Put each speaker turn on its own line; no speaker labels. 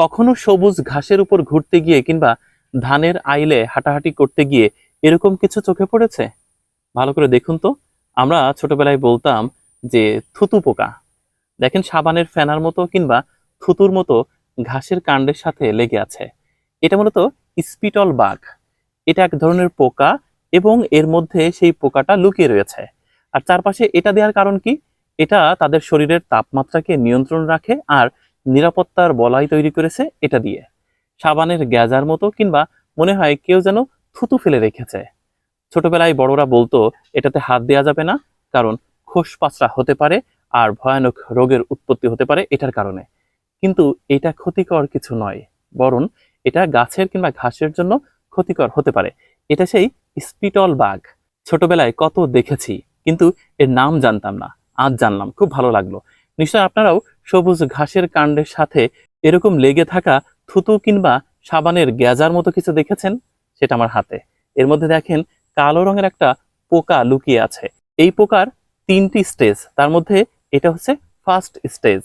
কখনো সবুজ ঘাসের উপর ঘুরতে গিয়ে কিংবা ধানের আইলে হাঁটাহাঁটি করতে গিয়ে এরকম কিছু চোখে পড়েছে? ভালো করে দেখুন তো। আমরা ছোটবেলায় বলতাম যে, থুতু পোকা। দেখেন সাবানের ফেনার মতো কিংবা থুতুর মতো ঘাসের কাণ্ডের সাথে লেগে আছে। এটা মূলত স্পিটল বাঘ। এটা এক ধরনের পোকা এবং এর মধ্যে সেই পোকাটা লুকিয়ে রয়েছে। আর চারপাশে এটা দেওয়ার কারণ কি? এটা তাদের শরীরের তাপমাত্রাকে নিয়ন্ত্রণ রাখে আর নিরাপত্তার বলাই তৈরি করেছে এটা দিয়ে। সাবানের গ্যাজার মতো কিংবা মনে হয় কেউ যেন থুতু ফেলে রেখেছে। ছোটবেলায় বড়রা বলতো, এটাতে হাত দেওয়া যাবে না, কারণ খোসপাচড়া হতে পারে আর ভয়ানক রোগের উৎপত্তি হতে পারে এটার কারণে। কিন্তু এটা ক্ষতিকর কিছু নয়, বরং এটা গাছের কিংবা ঘাসের জন্য ক্ষতিকর হতে পারে। এটা সেই স্পিটল বাঘ। ছোটবেলায় কত দেখেছি, কিন্তু এর নাম জানতাম না। আজ জানলাম, খুব ভালো লাগল। নিশ্চয় আপনারাও সবুজ ঘাসের কাণ্ডের সাথে এরকম লেগে থাকা থুতু কিংবা সাবানের গ্যাজার মতো কিছু দেখেছেন? সেটা আমার হাতে। এর মধ্যে দেখেন কালো রঙের একটা পোকা লুকিয়ে আছে। এই পোকার তিনটি স্টেজ, তার মধ্যে এটা হচ্ছে ফার্স্ট স্টেজ